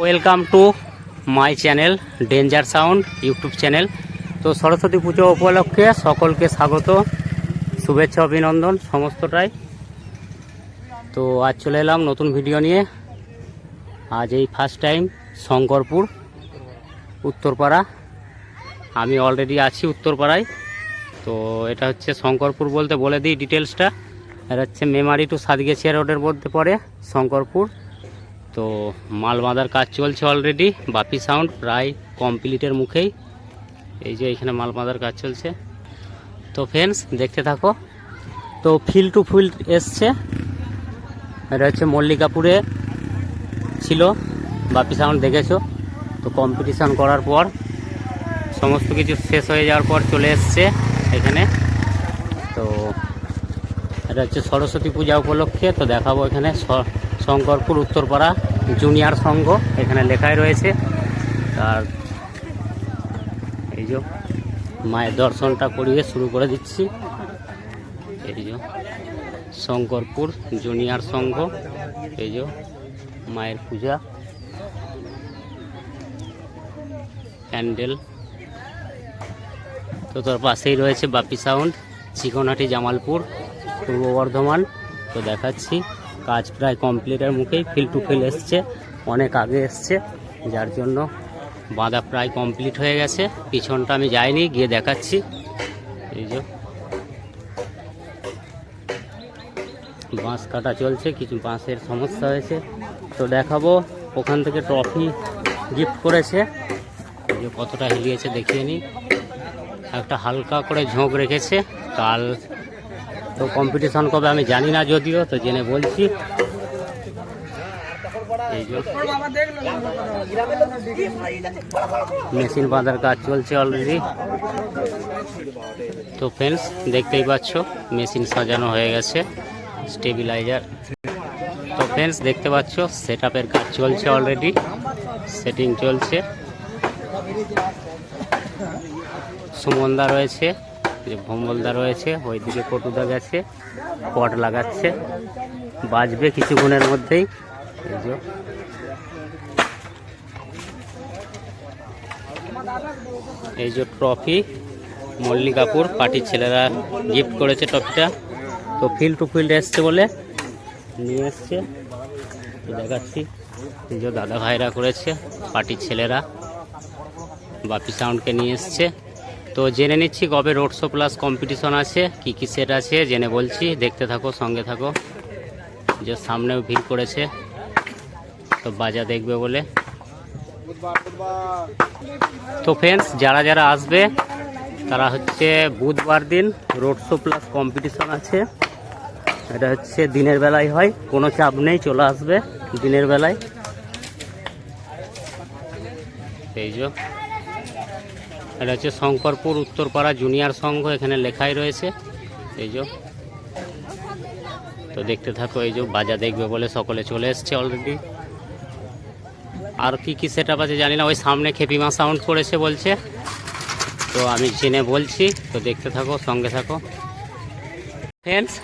Welcome to my channel danger sound YouTube channel. তো সরস্বতী পুজো উপলক্ষে সকলকে স্বাগত, শুভেচ্ছা, অভিনন্দন সমস্তটাই। তো আজ চলে এলাম নতুন ভিডিও নিয়ে। আজ এই ফার্স্ট টাইম শঙ্করপুর, উত্তরপাড়া। আমি অলরেডি আছি উত্তরপাড়ায়। তো এটা হচ্ছে শঙ্করপুর বলতে বলে দিই ডিটেলসটা এটা হচ্ছে মেমারি টু সাতগেছিয়া রোডের মধ্যে পড়ে শঙ্করপুর। তো মাল বাঁধার কাজ চলছে অলরেডি বাপি সাউন্ড প্রায় কমপ্লিটের মুখেই। এই যে এখানে মাল বাঁধার কাজ চলছে। তো ফ্রেন্ডস দেখতে থাকো। তো ফিল টু ফিল্ড এসছে। এটা হচ্ছে মল্লিকাপুরে ছিল। বাপি সাউন্ড দেখেছ? তো কম্পিটিশান করার পর, সমস্ত কিছু শেষ হয়ে যাওয়ার পর চলে এসছে এখানে। তো এটা হচ্ছে সরস্বতী পূজা উপলক্ষে, তো দেখাবো এখানে শঙ্করপুর উত্তরপাড়া জুনিয়র সংঘ এখানে লেখাই রয়েছে। আর এই যে মায়ের দর্শনটা করিয়ে শুরু করে দিচ্ছি। এই যে শঙ্করপুর জুনিয়র সংঘ, এই যে মায়ের পূজা। প্যান্ডেল। তো তোর পাশেই রয়েছে বাপি সাউন্ড, চিকনহাটি জামালপুর, পূর্ব বর্ধমান। তো দেখাচ্ছি। কাজ প্রায় কমপ্লিটের মুখেই ফিল টু ফিল এসছে, অনেক আগে এসছে, যার জন্য বাঁধা প্রায় কমপ্লিট হয়ে গেছে। পিছনটা আমি যাইনি, গিয়ে দেখাচ্ছি। এই যে। বাঁশ কাটা চলছে, কিছু বাঁশের সমস্যা হয়েছে। তো দেখাবো, ওখান থেকে ট্রফি গিফট করেছে। যে কতটা হিলিয়েছে দেখিয়ে নিই একটা হালকা করে ঝোঁক রেখেছে, কাল তো কম্পিটিশন কবে আমি জানি না যদিও, তো জেনে বলছি। মেশিন বাঁধার কাজ চলছে অলরেডি তো ফ্রেন্ডস দেখতেই পাচ্ছ মেশিন সাজানো হয়ে গেছে স্টেবিলাইজার তো ফ্রেন্ডস দেখতে পাচ্ছ সেট কাজ চলছে অলরেডি সেটিং চলছে। সুমনদা রয়েছে। যে ভোমলদা রয়েছে, ওইদিকে কটুদা গেছে, পট লাগাচ্ছে, বাজবে কিছুক্ষণের মধ্যেই। এই যে। এই যে ট্রফি, মল্লিকাপুর, পার্টির ছেলেরা গিফট করেছে ট্রফিটা। তো ফিল্ড টু ফিল্ড এসছে বলে নিয়ে এসছে। দেখাচ্ছি। এই যে দাদা ভাইরা করেছে, পার্টির ছেলেরা। বাপি সাউন্ডকে নিয়ে এসছে। তো জেনে নিচ্ছি কবে রোড শো প্লাস কম্পিটিশন আছে, কি কি সেট আছে, জেনে বলছি, দেখতে থাকো, সঙ্গে থাকো। যে সামনেও ভিড় করেছে, তো বাজা দেখবে বলে। তো ফ্রেন্ডস যারা যারা আসবে, তারা হচ্ছে বুধবার দিন রোড শো প্লাস কম্পিটিশন আছে। এটা হচ্ছে দিনের বেলায় হয়, কোনো চাপ নেই, চলে আসবে দিনের বেলায়। এই যে। এটা হচ্ছে শঙ্করপুর উত্তরপাড়া জুনিয়র সংঘ, এখানে লেখাই রয়েছে। এই যে। তো দেখতে থাকো, এই যে বাজা দেখবে বলে সকলে চলে এসছে অলরেডি আর কি কি সেট আছে জানি না, ওই সামনে খেপিমা সাউন্ড করেছে বলছে। তো আমি জেনে বলছি, তো দেখতে থাকো, সঙ্গে থাকো। ফ্রেন্ডস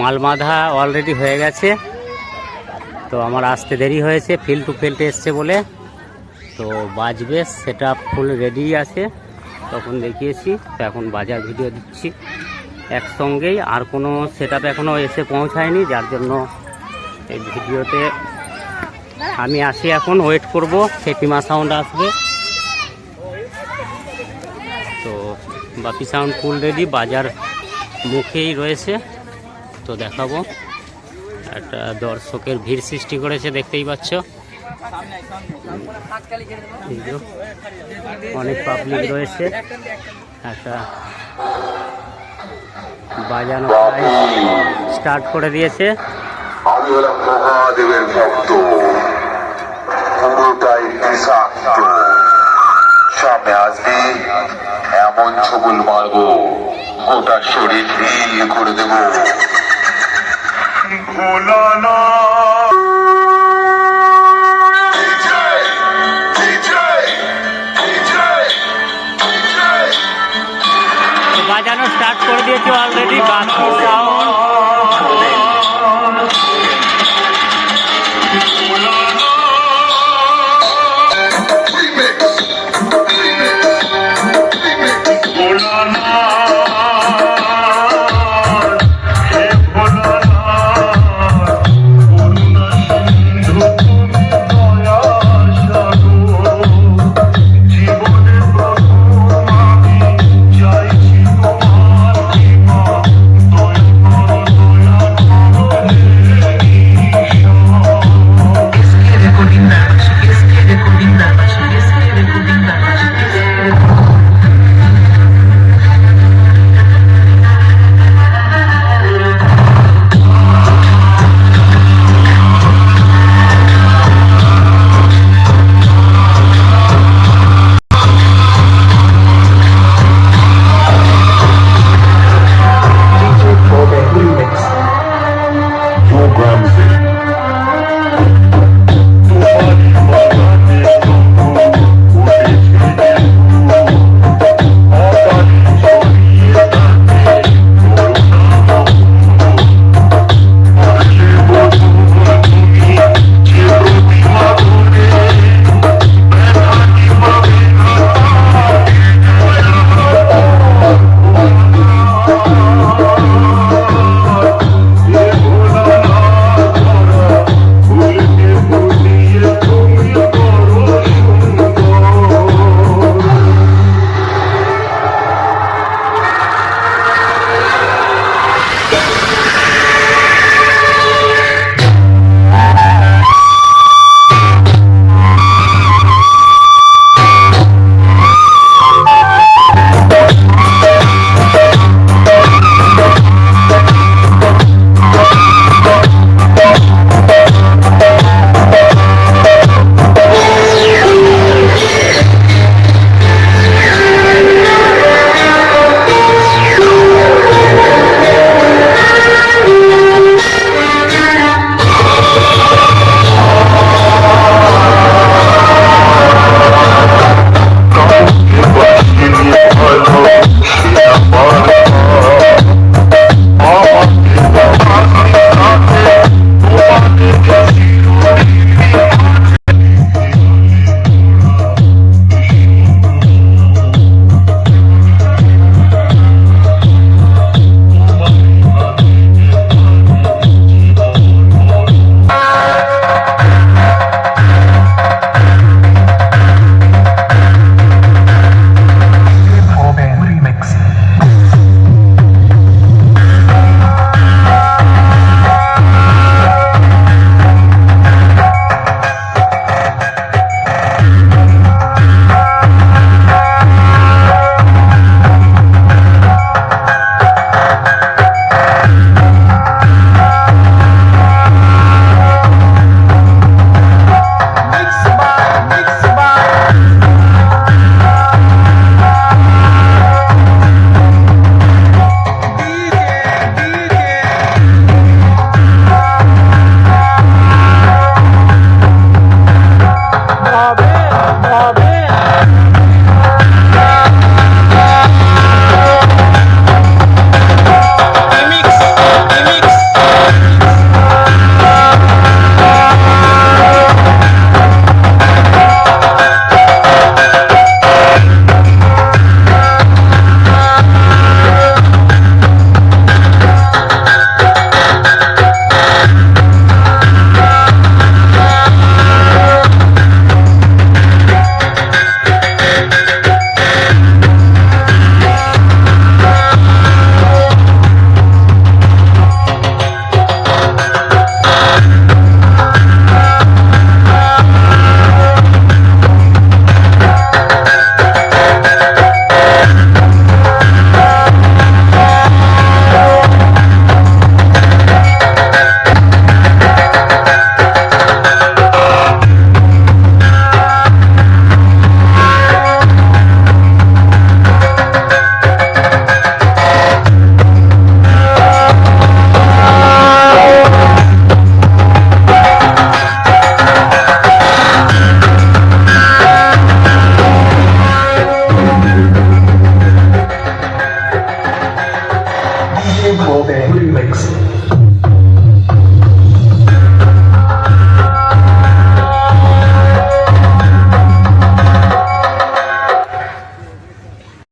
মাল বাঁধা অলরেডি হয়ে গেছে। তো আমার আসতে দেরি হয়েছে ফিল টু ফিল্ড এসছে বলে। তো বাজবে সেটা ফুল রেডি আছে। তখন দেখিয়েছি, তো এখন বাজার ভিডিও দিচ্ছি। একসঙ্গেই আর কোনো সেট এখনও এসে পৌঁছায়নি, যার জন্য এই ভিডিওতে আমি আসি এখন ওয়েট করব খেপিমা সাউন্ড আসবে। তো বাপি সাউন্ড ফুল রেডি বাজার মুখেই রয়েছে। তো দেখাবো। একটা দর্শকের ভিড় সৃষ্টি করেছে, দেখতেই পাচ্ছ। অনেক পাবলিক রয়েছে। একটা বাজানো স্টার্ট করে দিয়েছে। আমি হলাম মহাদেবের ভক্ত পুরোটাই বিষাক্ত সামনে আসবি এমন ছবল মারবো গোটা শরীর নীল করে দেব। ভোলানা করে দিয়েছে অলরেডি বাকি সাউন্ড Oh, man.